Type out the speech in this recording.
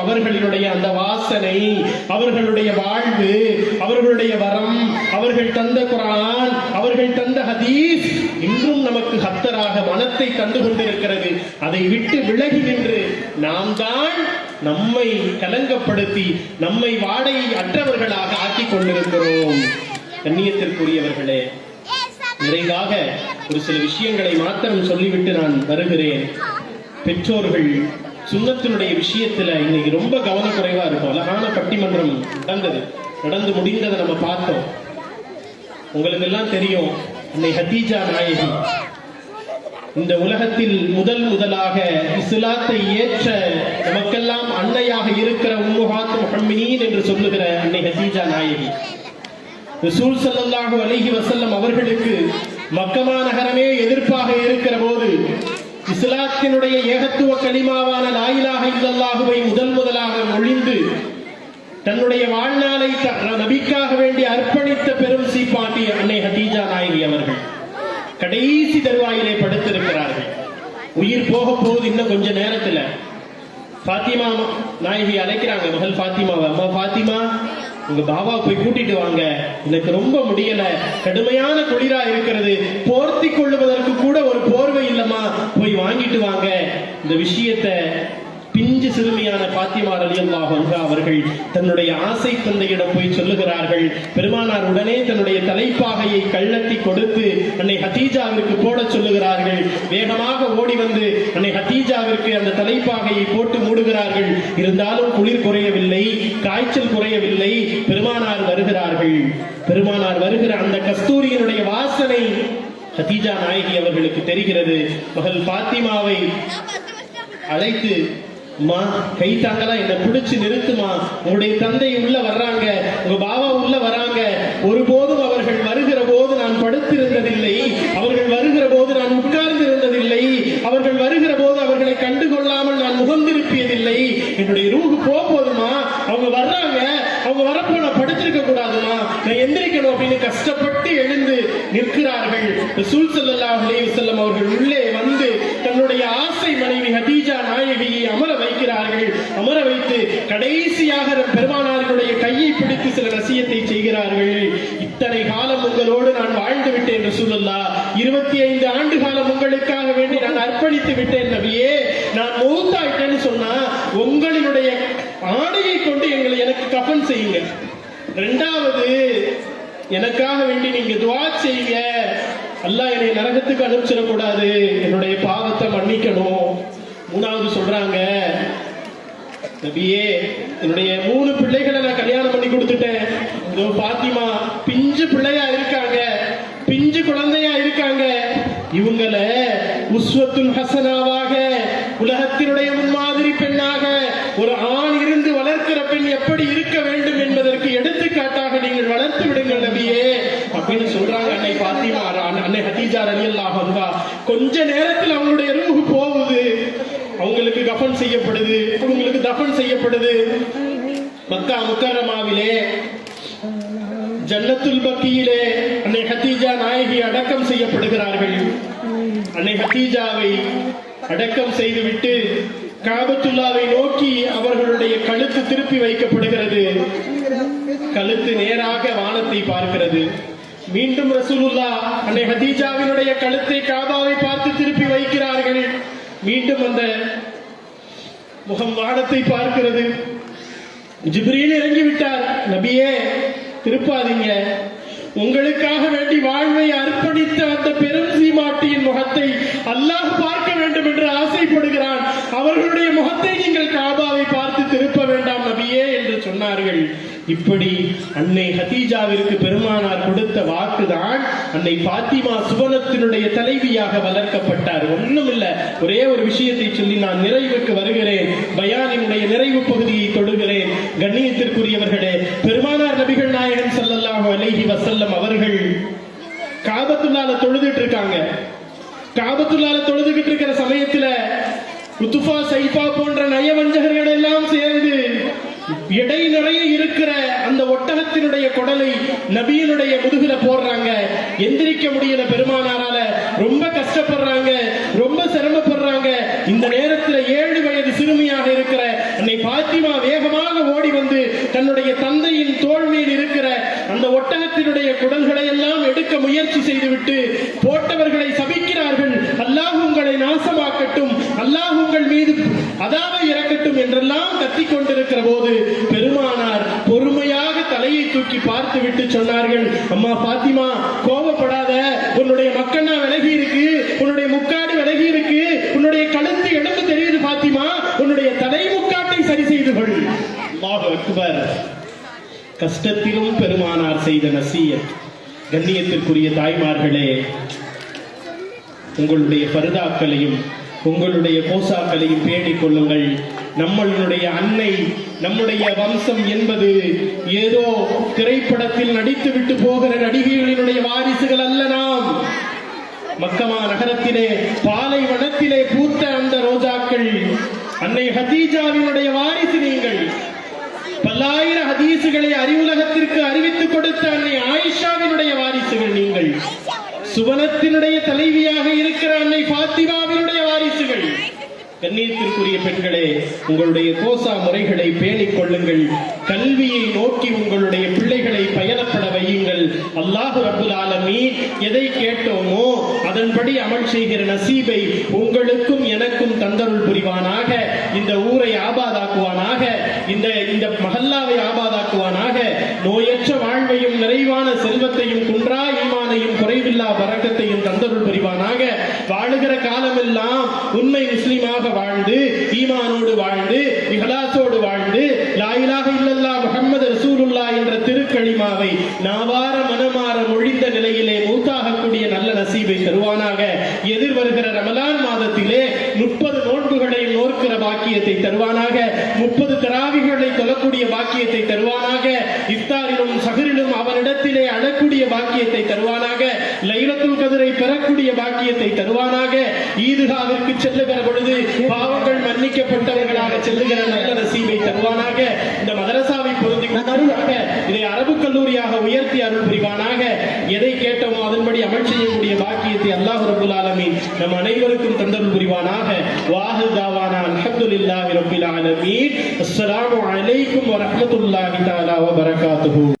அவர்களுடைய அந்த வாசனை அவர்களுடைய வாழ்வு அவர்களுடைய வரம் அவர்கள் தந்த குரான் அவர்கள் தந்த ஹதீஸ் இன்றும் நமக்கு ஹத்தராக மனத்தை தந்து கொண்டிருக்கிறது. அதை விட்டு விலகி நின்று நாம் தான் நம்மை கலங்கப்படுத்தி நம்மை வாடை அற்றவர்களாக ஆக்கிக் கொண்டிருக்கிறோம். கண்ணியத்திற்குரியவர்களே நிறைவாக ஒரு சில விஷயங்களை மாத்திரம் சொல்லிவிட்டு நான் வருகிறேன். பெற்றோர்கள் சுண்ணத்தினுடைய விஷயத்துல இன்னைக்கு ரொம்ப கவனக்குறைவா இருக்கும். அழகான பட்டிமன்றம் நடந்தது. நடந்து முடிந்ததை நம்ம பார்த்தோம். உங்களுக்கு எல்லாம் தெரியும் அன்னை ஹதீஜா நாயகி இந்த உலகத்தில் முதல் முதலாக இஸ்லாத்தை ஏற்ற நமக்கெல்லாம் அன்னையாக இருக்கிற உம்முஹாத் முஹம்மினீன் என்று சொல்லுகிற அன்னை ஹதீஜா நாயகி. ரசூல் ஸல்லல்லாஹு அலைஹி வசல்லம் அவர்களுக்கு மக்கமா நகரமே எதிர்ப்பாக இருக்கிற போது இஸ்லாத்தினுடைய ஏகத்துவ கனிமாவான லாயிலாக இல்லல்லாகுவை முதல் முதலாக ஒழிந்து தன்னுடைய வாழ்நாளை நபிக்காக வேண்டி அர்ப்பணித்த பெரும் சீப்பாட்டி அன்னை ஹதீஜா நாயகி அவர்கள். கடைசி தருவாயிலே படுத்திருக்கிறார்கள். உயிர் போக போகுது இன்னும் கொஞ்ச நேரத்துல. பாத்திமா நாயகி அழைக்கிறாங்க. மகள் பாத்திமாவை அம்மா பாத்திமா உங்க பாபா போய் கூட்டிட்டு வாங்க. எனக்கு ரொம்ப முடியல. கடுமையான குளிரா இருக்கிறது. போர்த்தி கொள்ளுவதற்கு கூட ஒரு போர்வை இல்லம்மா போய் வாங்கிட்டு வாங்க இந்த விஷயத்தை பிஞ்சு சிறுமியான பாத்திமா ரலியல்லாஹு அன்ஹா அவர்கள் தன்னுடைய ஆசை தந்தையிடம் போய் சொல்லுகிறார்கள். பெருமானார் உடனே தன்னுடைய தலைப்பாகையை கள்ளத்தி கொடுத்து அன்னை ஹதீஜாவிற்கு போட சொல்லுகிறார்கள். வேகமாக ஓடி வந்து அன்னை ஹதீஜாவிற்கு அந்த தலைப்பாகையை போட்டு மூடுகிறார்கள். இருந்தாலும் குளிர் குறையவில்லை காய்ச்சல் குறையவில்லை. பெருமானார் வருகிறார்கள். பெருமானார் வருகிற அந்த கஸ்தூரியினுடைய வாசனை ஹதீஜா நாயகி அவர்களுக்கு தெரிகிறது. மகள் பாத்திமாவை அழைத்து கை தாங்கலாம் என்ன பிடிச்சு நிறுத்துமா? உங்களுடைய தந்தை உள்ள வர்றாங்க. உங்க பாபா உள்ள வராங்க. ஒருபோதும் அவர்கள் வருகிற போது நான் படுத்திருந்ததில்லை. அவர்கள் வருகிற போது நான் உட்கார்ந்து இருந்ததில்லை அவர்கள் வருகிற போது அவர்களை கண்டுகொள்ளாமல் நான் முகந்திருப்பியதில்லை. என்னுடைய ரூஹு போதுமா அவங்க வர்றாங்க. அவங்க வரப்போ நான் படுத்திருக்க கூடாதுமா? நான் எந்திரிக்கணும். அப்படின்னு கஷ்டப்பட்டு எழுந்து நிற்கிறார்கள். ரசூல் ஸல்லல்லாஹு அவர்கள் உள்ளே வந்து தன்னுடைய ஆசை மனைவி ஹதீஜா அமர வைத்து கடைசியாக பெருமானார்களுடைய கையை பிடித்து சில ரசியத்தை செய்கிறார்கள். இத்தனை காலம் உங்களோடு நான் வாழ்ந்து விட்டேன் ரசூலுல்லா. இருபத்தி ஐந்து ஆண்டு காலம் உங்களுக்காக வேண்டி நான் அர்ப்பணித்து விட்டேன் நபியே. நான் மூத்தாயிட்டேன்னு சொன்னா உங்களினுடைய ஆடையை கொண்டு எங்களை எனக்கு கஃன் செய்யுங்க. ரெண்டாவது எனக்காக வேண்டி நீங்க துவா செய்யுங்க. அல்லாஹ் என்னை நரகத்துக்கு அனுப்பிச்சிடக்கூடாது. என்னுடைய பாவத்தை மன்னிக்கணும். மூணாவது சொல்றாங்க நபியே என்னுடைய மூணு பிள்ளைகளை நான் கல்யாணம் பண்ணி கொடுத்துட்டேன். இதோ பாத்திமா பிஞ்சு பிள்ளையா இருக்காங்க. பிஞ்சு குழந்தையா இருக்காங்க. இவங்கள உஸ்வத்துல் ஹசனாவாக உலகத்தினுடைய முன்மாதிரி பெண்ணாக ஒரு ஆண் இருந்து வளர்க்கிற பெண் எப்படி இருக்க வேண்டும் என்பதற்கு எடுத்துக்காட்டாக நீங்கள் வளர்த்து விடுங்கள் நபியே அப்படின்னு சொல்றாங்க அன்னை பாத்திமா அன்னை- அன்னை ஹதீஜா ரலியல்லாஹு அன்ஹா. கொஞ்ச நேரத்தில் அவங்களுடைய தகனம் செய்யப்படுது உங்களுக்கு தஃபன் செய்யப்படுது. மக்கா முக்கரமாவிலே ஜன்னத்துல் பக்கியிலே அன்னை ஹத்தீஜா நாயகி அடக்கம் செய்யப்படுகிறார்கள். அன்னை ஹத்தீஜாவை அடக்கம் செய்துவிட்டு காபத்துல்லாவை நோக்கி அவர்களுடைய கழுத்து திருப்பி வைக்கப்படுகிறது. கழுத்து நேராக வானத்தை பார்க்கிறது. மீண்டும் ரசூலுல்லா அன்னை ஹதீஜாவினுடைய கழுத்தை காபாவை பார்த்து திருப்பி வைக்கிறார்கள். மீண்டும் அந்த முகம் வானத்தை பார்க்கிறது. ஜிப்ரீல் இறங்கி விட்டார் நபியே திருப்பாதீங்க. உங்களுக்காக வேண்டி வாழ்வை அர்ப்பணித்த அந்த பெரும் சீமாட்டியின் முகத்தை அல்லாஹ் பார்க்க வேண்டும் என்று ஆசைப்படுகிறான். அவர்களுடைய முகத்தை நீங்கள் காபாவை பார்த்து திருப்ப வேண்டாம் நபியே என்று சொன்னார்கள் இப்படி அன்னை ஹதீஜாவிற்கு பெருமானார் கொடுத்த வாக்குதான் அன்னை பாத்திமா சுவனத்தினுடைய தலைவியாக வளர்க்கப்பட்டார். ஒண்ணும் இல்ல ஒரே ஒரு விஷயத்தை சொல்லி நான் நிறைவுக்கு வருகிறேன். பயானினுடைய நிறைவு பகுதியை தொடுகிறேன். கண்ணியத்திற்குரியவர்களே பெருமானார் நபிகள் நாயகன் ஸல்லல்லாஹு அலைஹி வசல்லம் அவர்கள் காபத்துல்லால தொழுதுட்டு இருக்காங்க. காபத்துல்லால தொழுதுகிட்டு இருக்கிற சமயத்துல உத்துஃபா சைஃபா போன நயவஞ்சகர்கள் எல்லாம் சேர்ந்து எடை நிறைய இருக்கிற அந்த ஒட்டகத்தினுடைய குடலை நபியினுடைய முதுகுல போடுறாங்க. எந்திரிக்க முடியல பெருமானாரால. ரொம்ப கஷ்டப்படுறாங்க. ரொம்ப சிரமப்படுறாங்க. இந்த நேரத்துல ஏழு வயது சிறுமியாக இருக்கிற என்னை பாத்திமா வேகமாக ஓடி வந்து தன்னுடைய தந்தையின் தோல் மீது இருக்கிற அந்த ஒட்டகத்தினுடைய குடல்களை எல்லாம் எடுக்க முயற்சி செய்துவிட்டு போட்டவர்களை சபிக்கிறார்கள். அல்லாஹ் உங்களை நாசமாக்கட்டும். அல்லாஹ் உங்கள் மீது அதாவது இறக்கட்டும் என்றெல்லாம் கத்திக் கொண்டிருக்கிற போது பார்த்துவிட்டு சொன்னார்கள். அம்மா பாத்திமா கோபப்படாத உன்னுடைய மக்கள்னா விலகி இருக்கு. உன்னுடைய முக்காடு விலகி இருக்கு. உன்னுடைய கழுத்து எலும்பு தெரியுது பாத்திமா. உன்னுடைய தலை முக்காட்டை சரி செய்து கொள் அக்பர். கஷ்டத்திலும் பெருமானார் செய்த நசீயத். கண்ணியத்திற்குரிய தாய்மார்களே உங்களுடைய பருதாக்களையும் உங்களுடைய போசாக்களையும் பேடிக் கொள்ளுங்கள். நம்மளுடைய அன்னை நம்முடைய வம்சம் என்பது ஏதோ திரைப்படத்தில் நடித்துவிட்டு போகிற நடிகைகளினுடைய வாரிசுகள் அல்ல நாம். மக்கமா நகரத்திலே பாலைவனத்திலே பூத்த அந்த ரோஜாக்கள் அன்னை ஹதீஜாவினுடைய வாரிசு நீங்கள். பல்லாயிர ஹதீசுகளை அறிவுலகத்திற்கு அறிவித்துக் கொடுத்த அன்னை ஆயிஷாவினுடைய வாரிசுகள் நீங்கள். சுவனத்தினுடைய தலைவியாக இருக்கிற அன்னை பாத்திமாவினுடைய வாரிசுகள். கண்ணியத்திற்குரிய பெண்களே உங்களுடைய கோசா முறைகளை பேணிக் கொள்ளுங்கள். கல்வியை நோக்கி உங்களுடைய பிள்ளைகளை பயணப்பட வையுங்கள். அல்லாஹு ரபுல் ஆலமீன் எதை கேட்டோமோ அதன்படி அமல் செய்கிற நசீபை உங்களுக்கும் எனக்கும் தந்தருள் புரிவானாக. இந்த ஊரை ஆபாதாக்குவானாக. இந்த இந்த மஹல்லாவை ஆபாதாக்குவானாக. நோயற்ற வாழ்வையும் நிறைவான செல்வத்தையும் குன்றா ஈமானையும் குறை குறைவில்லா பறக்கத்தையும் தந்தருள் புரிவானாக வாழுகிற காலமெல்லாம் உண்மை முஸ்லீமாக வாழ்ந்து ஈமானோடு வாழ்ந்து இஹலாசோடு வாழ்ந்து லாயிலாக இல்லல்லா முகமது ரசூலுல்லா என்ற திருக்களிமாவை நாவார மனமாற மொழிந்த நிலையிலே மூத்தாகக்கூடிய நல்ல நசீபை தருவானாக. எதிர்வருகிற ரமலான் மாதத்திலே முப்பது நோன்புகளை நோக்கிற பாக்கியத்தை தருவானாக. முப்பது தராவிகளை தொழக்கூடிய பாக்கியத்தை தருவானாக. இஃப்தாரிலும் பெறக்கூடிய பாக்கியத்தை தருவானாக லைலத்துல் கதிரை பெறக்கூடிய பாக்கியத்தை தருவானாக ஈதுகாவிற்கு செல்லுகிற பொழுது பாவங்கள் மன்னிக்கப்பட்டவர்களாக செல்லுகிற நல்ல நசீவை தருவானாக இந்த மதரசாவை பொருந்தி கொண்டவர்களாக இதை அரபு கல்லூரியாக உயர்த்தி அருள் புரிவானாக எதை கேட்டோமோ அதன்படி அமல் செய்யக்கூடிய பாக்கியத்தை அல்லாஹ் ரபுல் ஆலமீன் நம் அனைவருக்கும் தந்தருள் புரிவானாக. வாஹு தாவானா அல்ஹம்துலில்லாஹி ரப்பில் ஆலமீன். அஸ்ஸலாமு அலைக்கும் வரஹ்மத்துல்லாஹி தஆலா வபரகாத்துஹு.